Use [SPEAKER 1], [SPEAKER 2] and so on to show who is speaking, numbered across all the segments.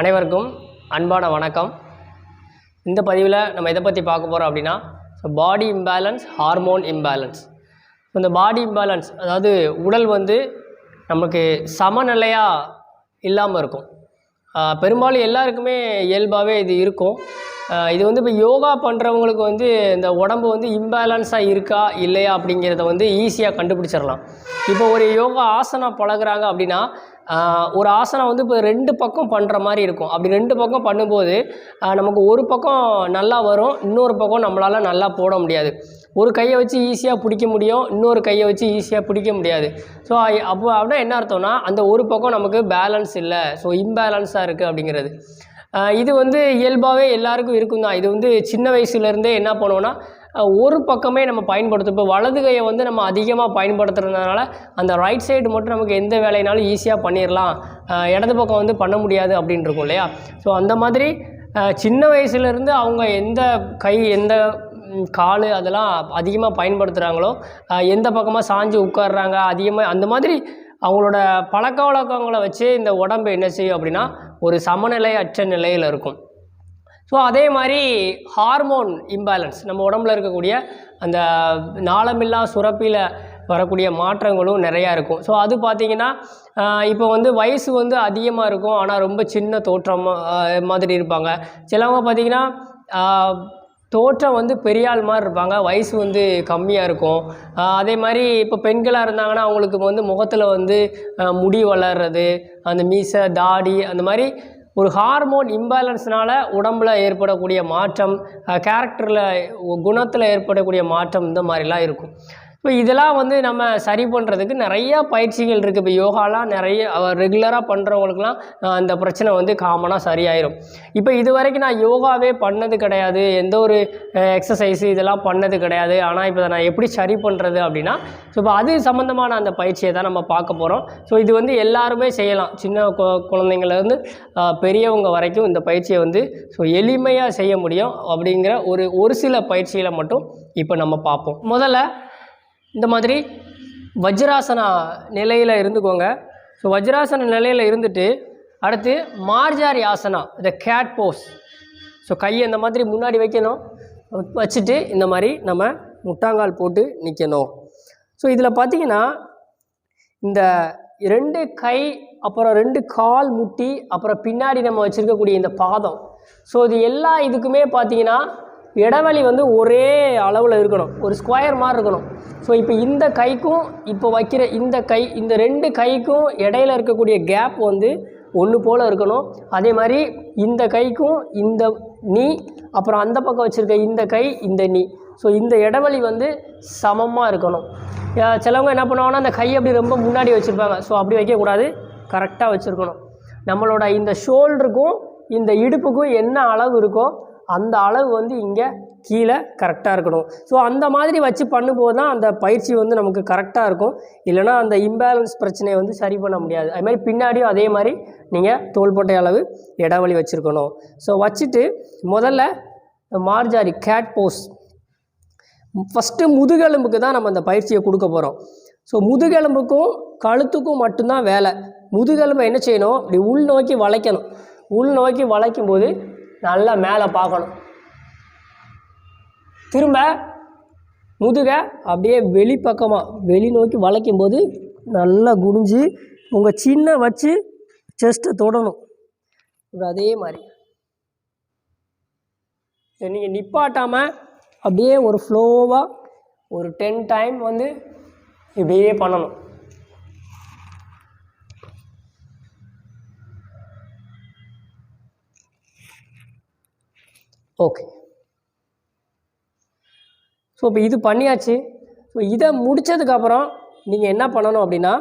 [SPEAKER 1] அனைவருக்கும் அன்பான வணக்கம். இந்த பதிவில் நம்ம எதை பற்றி பார்க்க போகிறோம் அப்படின்னா பாடி இம்பேலன்ஸ் ஹார்மோன் இம்பேலன்ஸ் இந்த பாடி இம்பேலன்ஸ் அதாவது உடல் வந்து நமக்கு சமநிலையாக இல்லாமல் இருக்கும். பெரும்பாலும் எல்லாருக்குமே இயல்பாகவே இது இருக்கும். இது வந்து இப்போ யோகா பண்ணுறவங்களுக்கு வந்து இந்த உடம்பு வந்து இம்பேலன்ஸாக இருக்கா இல்லையா அப்படிங்கிறத வந்து ஈஸியாக கண்டுபிடிச்சிடலாம். இப்போ ஒரு யோகா ஆசனம் பழகுறாங்க அப்படின்னா ஒரு ஆசனம் வந்து இப்போ ரெண்டு பக்கம் பண்ணுற மாதிரி இருக்கும். அப்படி ரெண்டு பக்கம் பண்ணும்போது நமக்கு ஒரு பக்கம் நல்லா வரும் இன்னொரு பக்கம் நம்மளால் நல்லா போட முடியாது. ஒரு கையை வச்சு ஈஸியாக பிடிக்க முடியும் இன்னொரு கையை வச்சு ஈஸியாக பிடிக்க முடியாது. ஸோ அப்போ அப்படின்னா என்ன அர்த்தம்னா அந்த ஒரு பக்கம் நமக்கு பேலன்ஸ் இல்லை. ஸோ இம்பேலன்ஸாக இருக்குது அப்படிங்கிறது. இது வந்து இயல்பாகவே எல்லாருக்கும் இருக்கும் தான் இது வந்து சின்ன வயசுலேருந்தே என்ன பண்ணுவோன்னா ஒரு பக்கமே நம்ம பயன்படுத்தும் இப்போ வலது கையை வந்து நம்ம அதிகமாக பயன்படுத்துறதுனால அந்த ரைட் சைடு மட்டும் நமக்கு எந்த வேலைனாலும் ஈஸியாக பண்ணிடலாம் இடது பக்கம் வந்து பண்ண முடியாது அப்படின்னு இருக்கும் இல்லையா? ஸோ அந்த மாதிரி சின்ன வயசுலேருந்து அவங்க எந்த கை எந்த கால் அதெல்லாம் அதிகமாக பயன்படுத்துகிறாங்களோ எந்த பக்கமாக சாஞ்சு உட்கார்றாங்க அதிகமாக அந்த மாதிரி அவங்களோட பழக்க வழக்கங்களை வச்சு இந்த உடம்பு என்ன செய்யும் அப்படின்னா ஒரு சமநிலை அற்ற நிலையில் இருக்கும். ஸோ அதே மாதிரி ஹார்மோன் இம்பேலன்ஸ் நம்ம உடம்புல இருக்கக்கூடிய அந்த நாளமில்லா சுரப்பியில் வரக்கூடிய மாற்றங்களும் நிறையா இருக்கும். ஸோ அது பார்த்திங்கன்னா இப்போ வந்து வயசு வந்து அதிகமாக இருக்கும். ஆனால் ரொம்ப சின்ன தோற்றம் மாதிரி இருப்பாங்க. சிலவங்க பார்த்திங்கன்னா தோற்றம் வந்து பெரியாள் மாதிரி இருப்பாங்க. வயசு வந்து கம்மியாக இருக்கும். அதே மாதிரி இப்போ பெண்களாக இருந்தாங்கன்னா அவங்களுக்கு வந்து முகத்தில் வந்து முடி வளர்றது அந்த மீசை தாடி அந்த மாதிரி ஒரு ஹார்மோன் இம்பேலன்ஸ்னால் உடம்புல ஏற்படக்கூடிய மாற்றம் கேரக்டரில் குணத்தில் ஏற்படக்கூடிய மாற்றம் இந்த மாதிரிலாம் இருக்கும். இப்போ இதெல்லாம் வந்து நம்ம சரி பண்ணுறதுக்கு நிறையா பயிற்சிகள் இருக்குது இப்போ யோகாலாம் நிறைய ரெகுலராக பண்ணுறவங்களுக்குலாம் அந்த பிரச்சனை வந்து காமனாக சரியாயிரும். இப்போ இது வரைக்கும் நான் யோகாவே பண்ணது கிடையாது. எந்த ஒரு எக்ஸசைஸ் இதெல்லாம் பண்ணது கிடையாது. ஆனால் இப்போ நான் எப்படி சரி பண்ணுறது அப்படின்னா ஸோ இப்போ அது சம்மந்தமான அந்த பயிற்சியை தான் நம்ம பார்க்க போகிறோம் ஸோ இது வந்து எல்லாருமே செய்யலாம். சின்ன கு குழந்தைங்கள்லேருந்து பெரியவங்க வரைக்கும் இந்த பயிற்சியை வந்து ஸோ எளிமையாக செய்ய முடியும் அப்படிங்கிற ஒரு ஒரு சில பயிற்சிகளை மட்டும் இப்போ நம்ம பார்ப்போம். முதல்ல இந்த மாதிரி வஜ்ராசனா நிலையில் இருந்துக்கோங்க. ஸோ வஜ்ராசன நிலையில் இருந்துட்டு அடுத்து மார்ஜாரி ஆசனா இந்த கேட் போஸ் ஸோ கையை இந்த மாதிரி முன்னாடி வைக்கணும். வச்சுட்டு இந்த மாதிரி நம்ம முட்டாங்கால் போட்டு நிற்கணும் ஸோ இதில் பார்த்தீங்கன்னா இந்த ரெண்டு கை அப்புறம் ரெண்டு கால் முட்டி அப்புறம் பின்னாடி நம்ம வச்சுருக்கக்கூடிய இந்த பாதம். ஸோ இது எல்லா இதுக்குமே பார்த்தீங்கன்னா இடைவெளி வந்து ஒரே அளவில் இருக்கணும். ஒரு ஸ்கொயர் மாதிரி இருக்கணும். ஸோ இப்போ இந்த கைக்கும் இப்போ வைக்கிற இந்த கை இந்த ரெண்டு கைக்கும் இடையில இருக்கக்கூடிய கேப் வந்து ஒன்று போல் இருக்கணும். அதே மாதிரி இந்த கைக்கும் இந்த நீ அப்புறம் அந்த பக்கம் வச்சுருக்க இந்த கை இந்த நீ. ஸோ இந்த இடைவெளி வந்து சமமாக இருக்கணும். சிலவங்க என்ன பண்ணுவாங்கன்னா அந்த கை அப்படி ரொம்ப முன்னாடி வச்சுருப்பாங்க. ஸோ அப்படி வைக்கக்கூடாது கரெக்டாக வச்சுருக்கணும். நம்மளோட இந்த ஷோல்டருக்கும் இந்த இடுப்புக்கும் என்ன அளவு இருக்கோ அந்த அளவு வந்து இங்கே கீழே கரெக்டாக இருக்கணும். ஸோ அந்த மாதிரி வச்சு பண்ணும்போது தான் அந்த பயிற்சி வந்து நமக்கு கரெக்டாக இருக்கும். இல்லைனா அந்த இம்பேலன்ஸ் பிரச்சனையை வந்து சரி பண்ண முடியாது. அது மாதிரி பின்னாடியும் அதே மாதிரி நீங்கள் தோள்பட்டை அளவு இடைவெளி வச்சுருக்கணும். ஸோ வச்சுட்டு முதல்ல மார்ஜாரி கேட் போஸ் ஃபஸ்ட்டு முதுகெலும்புக்கு தான் நம்ம அந்த பயிற்சியை கொடுக்க போகிறோம் ஸோ முதுகெலும்புக்கும் கழுத்துக்கும் மட்டும்தான் வேலை. முதுகெலும்பை என்ன செய்யணும்? இப்படி உள் நோக்கி வளைக்கணும். உள் நோக்கி வளைக்கும் போது நல்லா மேலே பார்க்கணும். திரும்ப முதுகை அப்படியே வெளிப்பக்கமாக வெளி நோக்கி வளைக்கும் போது நல்லா குனிஞ்சு உங்கள் சின்ன வச்சு செஸ்ட்டை தொடணும். அதே மாதிரி. நீங்கள் நிப்பாட்டாமல் அப்படியே ஒரு ஃப்ளோவாக ஒரு டென் டைம் வந்து இப்படியே பண்ணணும். ஓகே ஸோ இப்போ இது பண்ணியாச்சு. ஸோ இதை முடித்ததுக்கப்புறம் நீங்கள் என்ன பண்ணணும் அப்படின்னா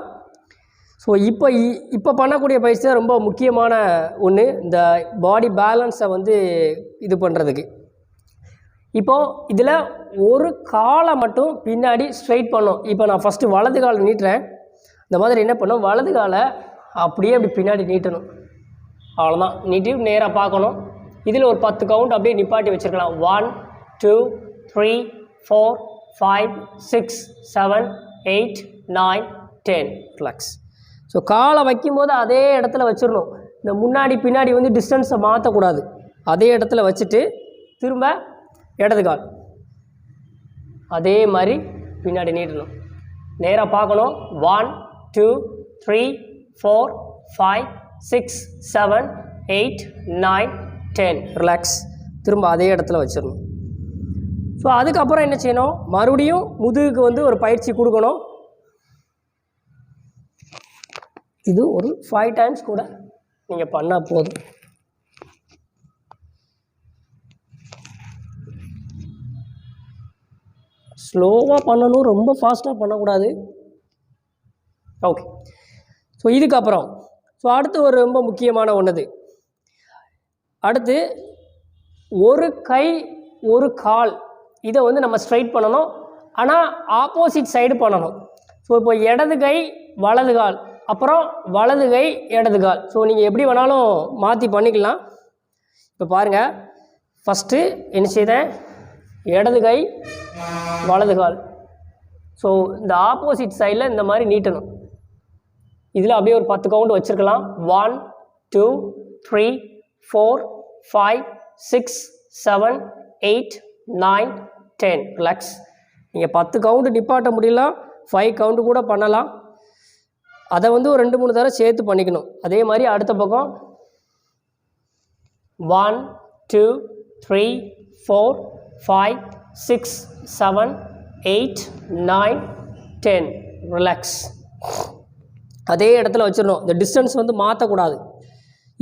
[SPEAKER 1] ஸோ இப்போ இ- இப்போ பண்ணக்கூடிய பயிற்சி தான் ரொம்ப முக்கியமான ஒன்று இந்த பாடி பேலன்ஸை வந்து இது பண்ணுறதுக்கு இப்போது இதில் ஒரு காலை மட்டும் பின்னாடி ஸ்ட்ரைட் பண்ணும். இப்போ நான் ஃபஸ்ட்டு வலது காலை நீட்டுறேன். இந்த மாதிரி என்ன பண்ணும்? வலது காலை அப்படியே அப்படி பின்னாடி நீட்டணும். அவ்வளோதான் நீட்டி நேராக பார்க்கணும். இதில் ஒரு பத்து கவுண்ட் அப்படியே நிப்பாட்டி வச்சுருக்கலாம். One two three four five six seven eight nine ten relax so காலை வைக்கும்போது அதே இடத்துல வச்சிடணும் இந்த முன்னாடி பின்னாடி வந்து டிஸ்டன்ஸை மாற்றக்கூடாது அதே இடத்துல வச்சுட்டு திரும்ப இடது கால். அதே மாதிரி பின்னாடி நீட்டணும். நேராக பார்க்கணும். One two three four five six seven eight nine ten relax திரும்ப அதே இடத்துல வச்சிடணும் ஸோ அதுக்கப்புறம் என்ன செய்யணும்? மறுபடியும் முதுகுக்கு வந்து ஒரு பயிற்சி கொடுக்கணும். இது ஒரு ஃபைவ் டைம்ஸ் கூட நீங்கள் பண்ணால் போதும். ஸ்லோவாக பண்ணணும். ரொம்ப ஃபாஸ்ட்டாக பண்ணக்கூடாது. ஓகே ஸோ இதுக்கப்புறம். ஸோ அடுத்து ஒரு ரொம்ப முக்கியமான ஒன்றுது அடுத்து ஒரு கை ஒரு கால். இதை வந்து நம்ம ஸ்ட்ரைட் பண்ணணும். ஆனால் ஆப்போசிட் சைடு பண்ணணும். ஸோ இப்போ இடது கை வலது கால். அப்புறம் வலது கை இடது கால். ஸோ நீங்கள் எப்படி வேணாலும் மாற்றி பண்ணிக்கலாம். இப்போ பாருங்கள் ஃபஸ்ட்டு என்ன செய்தேன்? இடது கை வலது கால். ஸோ இந்த ஆப்போசிட் சைடில் இந்த மாதிரி நீட்டணும். இதில் அப்படியே ஒரு பத்து கவுண்ட் வச்சுருக்கலாம். One two three four five six seven eight nine ten relax நீங்கள் பத்து கவுண்டு நிப்பாட்ட முடியல ஃபைவ் கவுண்டு கூட பண்ணலாம். அதை வந்து ஒரு ரெண்டு மூணு தடவை சேர்த்து பண்ணிக்கணும். அதே மாதிரி அடுத்த பக்கம். One two three four five six seven eight nine ten relax அதே இடத்துல வச்சிடணும். இந்த டிஸ்டன்ஸ் வந்து மாற்றக்கூடாது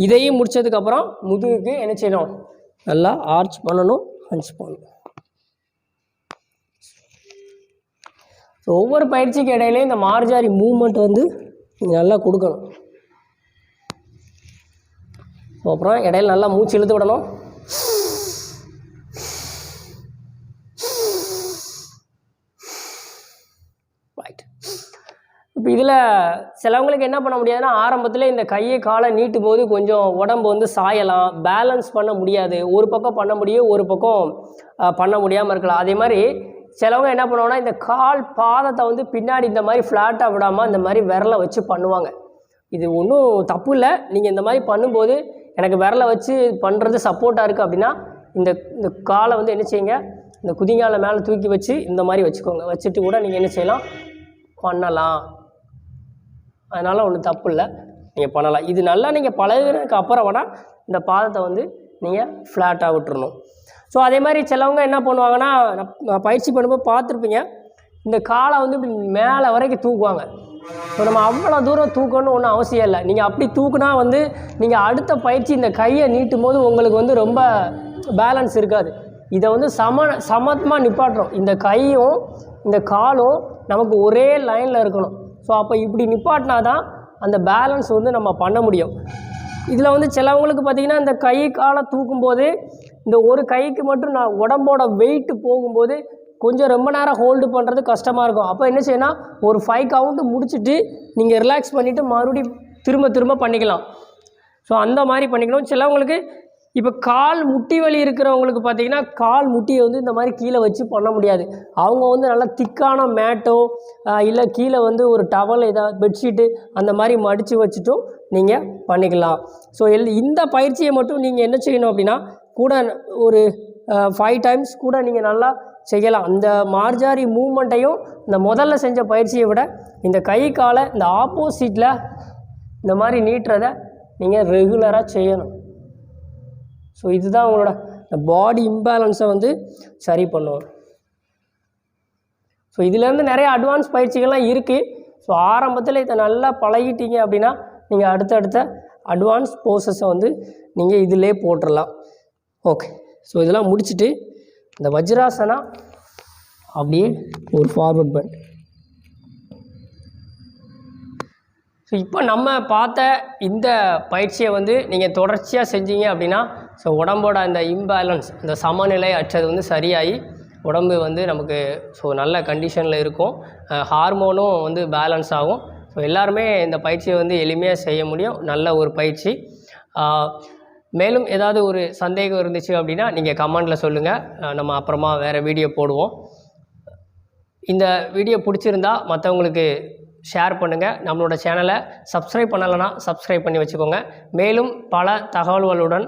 [SPEAKER 1] இதையும் முடிச்சதுக்கப்புறம் முதுகுக்கு என்ன செய்யணும்? நல்லா ஆர்ச் பண்ணணும் ஹன்ச் பண்ணணும். ஸோ ஒவ்வொரு பயிற்சிக்கு இடையிலையும் இந்த மார்ஜாரி மூமெண்ட் வந்து நீங்கள் நல்லா கொடுக்கணும். அப்புறம் இடையில நல்லா மூச்சு இழுத்து விடணும் ரைட் இப்போ இதில் சிலவங்களுக்கு என்ன பண்ண முடியாதுன்னா ஆரம்பத்தில் இந்த கையை காலை நீட்டும் போது கொஞ்சம் உடம்பு வந்து சாயலாம். பேலன்ஸ் பண்ண முடியாது. ஒரு பக்கம் பண்ண முடியும் ஒரு பக்கம் பண்ண முடியாமல் இருக்கலாம். அதே மாதிரி சிலவங்க என்ன பண்ணுவாங்கன்னா இந்த கால் பாதத்தை வந்து பின்னாடி இந்த மாதிரி ஃப்ளாட்டாக விடாமல் இந்த மாதிரி விரலை வச்சு பண்ணுவாங்க. இது ஒன்றும் தப்பு இல்லை. நீங்கள் இந்த மாதிரி பண்ணும்போது எனக்கு விரலை வச்சு பண்ணுறது சப்போர்ட்டாக இருக்குது அப்படின்னா இந்த இந்த காலை வந்து என்ன செய்யுங்க இந்த குதிங்காலை மேலே தூக்கி வச்சு இந்த மாதிரி வச்சுக்கோங்க. வச்சுட்டு கூட நீங்கள் என்ன செய்யலாம் பண்ணலாம். அதனால் ஒன்றும் தப்பு இல்லை. நீங்கள் பண்ணலாம். இது நல்லா நீங்கள் பழகினதுக்கு அப்புறம் வேணால் இந்த பாதத்தை வந்து நீங்கள் ஃப்ளாட்டாக விட்டுறணும். ஸோ அதே மாதிரி சிலவங்க என்ன பண்ணுவாங்கன்னா பயிற்சி பண்ணும்போது பார்த்துருப்பீங்க இந்த காலை வந்து இப்படி மேலே வரைக்கும் தூக்குவாங்க. ஸோ நம்ம அவ்வளோ தூரம் தூக்கணும்னு ஒன்றும் அவசியம் இல்லை. நீங்கள் அப்படி தூக்குனா வந்து நீங்கள் அடுத்த பயிற்சி இந்த கையை நீட்டும் போது உங்களுக்கு வந்து ரொம்ப பேலன்ஸ் இருக்காது. இதை வந்து சம சமத்தமாக நிப்பாட்டுறோம். இந்த கையும் இந்த காலும் நமக்கு ஒரே லைனில் இருக்கணும். ஸோ அப்போ இப்படி நிப்பாட்டினா தான் அந்த பேலன்ஸ் வந்து நம்ம பண்ண முடியும். இதில் வந்து சிலவங்களுக்கு பார்த்திங்கன்னா இந்த கை காலை தூக்கும்போது இந்த ஒரு கைக்கு மட்டும் நான் உடம்போட வெயிட்டு போகும்போது கொஞ்சம் ரொம்ப நேரம் ஹோல்டு பண்ணுறது கஷ்டமாக இருக்கும். அப்போ என்ன செய்யணும் ஒரு ஃபைவ் கவுண்ட் முடிச்சுட்டு நீங்கள் ரிலாக்ஸ் பண்ணிவிட்டு மறுபடியும் திரும்ப திரும்ப பண்ணிக்கலாம். ஸோ அந்த மாதிரி பண்ணிக்கணும். சிலவங்களுக்கு இப்போ கால் முட்டி வலி இருக்கிறவங்களுக்கு பார்த்தீங்கன்னா கால் முட்டியை வந்து இந்த மாதிரி கீழே வச்சு பண்ண முடியாது. அவங்க வந்து நல்லா திக்கான மேட்டோ இல்லை கீழே வந்து ஒரு டவல் ஏதாவது பெட்ஷீட்டு அந்த மாதிரி மடித்து வச்சுட்டும் நீங்கள் பண்ணிக்கலாம். ஸோ எல் இந்த பயிற்சியை மட்டும் நீங்கள் என்ன செய்யணும் அப்படின்னா கூட ஒரு ஃபைவ் டைம்ஸ் கூட நீங்கள் நல்லா செய்யலாம். அந்த மார்ஜாரி மூமெண்ட்டையும் இந்த முதல்ல செஞ்ச பயிற்சியை விட இந்த கை காலை இந்த ஆப்போசிட்டில் இந்த மாதிரி நீட்டுறதை நீங்கள் ரெகுலராக செய்யணும். ஸோ இதுதான் உங்களோட இந்த பாடி இம்பேலன்ஸை வந்து சரி பண்ணும். ஸோ இதுலேருந்து நிறைய அட்வான்ஸ் பயிற்சிகள்லாம் இருக்குது ஸோ ஆரம்பத்தில் இதை நல்லா பழகிட்டீங்க அப்படின்னா நீங்கள் அடுத்தடுத்த அட்வான்ஸ் போர்சஸை வந்து நீங்கள் இதிலே போட்டுடலாம் ஓகே ஸோ இதெல்லாம் முடிச்சுட்டு இந்த வஜ்ராசனா அப்படியே ஒரு ஃபார்வர்ட் பண் ஸோ இப்போ நம்ம பார்த்த இந்த பயிற்சியை வந்து நீங்கள் தொடர்ச்சியாக செஞ்சீங்க அப்படின்னா ஸோ உடம்போட அந்த இம்பேலன்ஸ் இந்த சமநிலை அற்றது வந்து சரியாகி உடம்பு வந்து நமக்கு ஸோ நல்ல கண்டிஷனில் இருக்கும். ஹார்மோனும் வந்து பேலன்ஸ் ஆகும். ஸோ எல்லாருமே இந்த பயிற்சியை வந்து எளிமையாக செய்ய முடியும். நல்ல ஒரு பயிற்சி. மேலும் ஏதாவது ஒரு சந்தேகம் இருந்துச்சு அப்படின்னா நீங்கள் கமெண்டில் சொல்லுங்கள் நம்ம அப்புறமா வேறு வீடியோ போடுவோம். இந்த வீடியோ பிடிச்சிருந்தா மற்றவங்களுக்கு ஷேர் பண்ணுங்கள் நம்மளோட சேனலை சப்ஸ்கிரைப் பண்ணலைன்னா சப்ஸ்கிரைப் பண்ணி வச்சுக்கோங்க. மேலும் பல தகவல்களுடன்